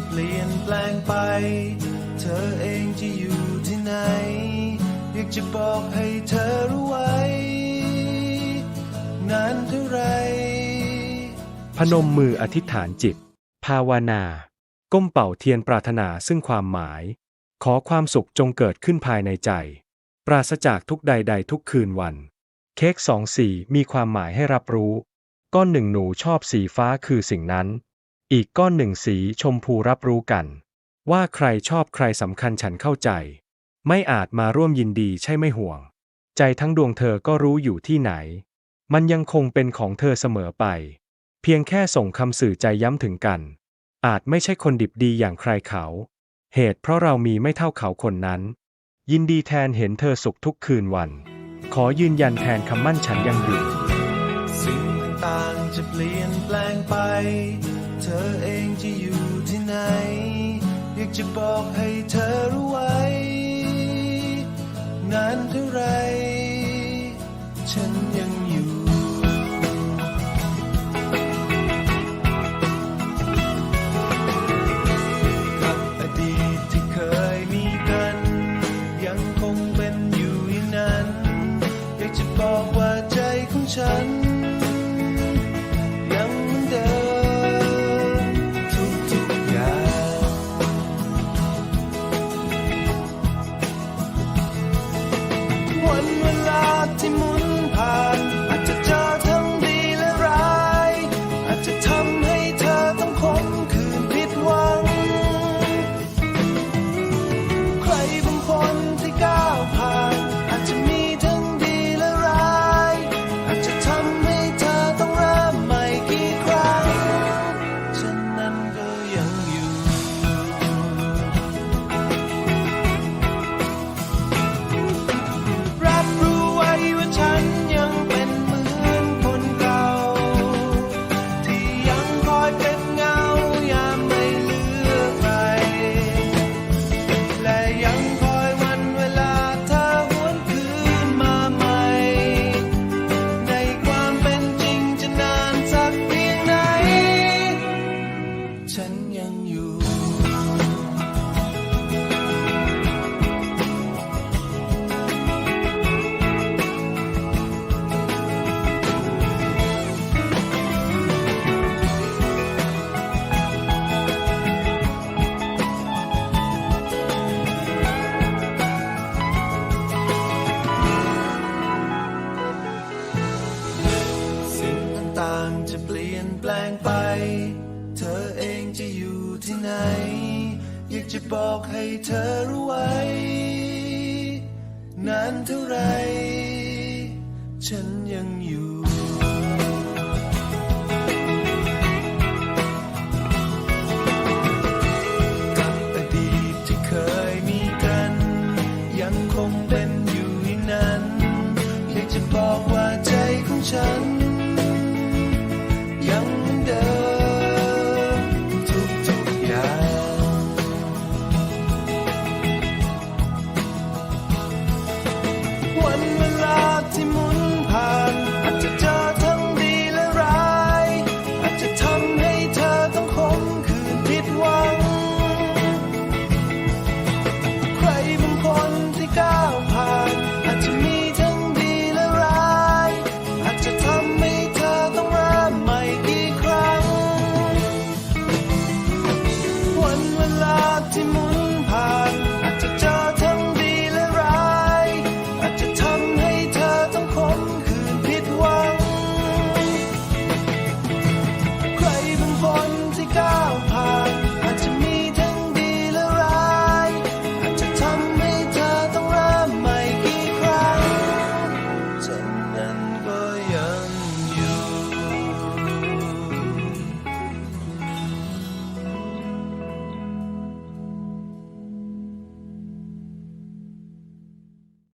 จะเปลี่ยนแปลงไป เธอเองจะอยู่ที่ไหน อยากจะบอกให้เธอรู้ไว้ นานเท่าไร พนมมืออธิษฐานจิต ภาวนา ก้มเป่าเทียนปรารถนาซึ่งความหมาย ขอความสุขจงเกิดขึ้นภายในใจ ปราศจากทุกใดๆทุกคืนวัน เค้กสองสีมีความหมายให้รับรู้ ก้อนหนึ่งหนูชอบสีฟ้าคือสิ่งนั้น อีกก้อนหนึ่งสีชมพูรับรู้กัน ว่าใครชอบใครสำคัญฉันเข้าใจ ไม่อาจมาร่วมยินดีใช่ไม่ห่วง ใจทั้งดวงเธอก็รู้อยู่ที่ไหน มันยังคงเป็นของเธอเสมอไป เพียงแค่ส่งคำสื่อใจย้ำถึงกัน อาจไม่ใช่คนดิบดีอย่างใครเขา เหตุเพราะเรามีไม่เท่าเขาคนนั้น ยินดีแทนเห็นเธอสุขทุกคืนวัน ขอยืนยันแทนคำมั่นฉันยังอยู่ สิ่งต่างจะเปลี่ยนแปลงไป เธอเองจะอยู่ที่ไหน อยากจะบอกให้เธอรู้ไว้ นานเท่าไร ฉันยังอยู่กับอดีตที่เคยมีกัน ยังคงเป็นอยู่อย่างนั้น อยากจะบอกว่าใจของฉัน ที่ไหน อยากจะบอกให้เธอรู้ไว้ นานเท่าไร ฉันยังอยู่ one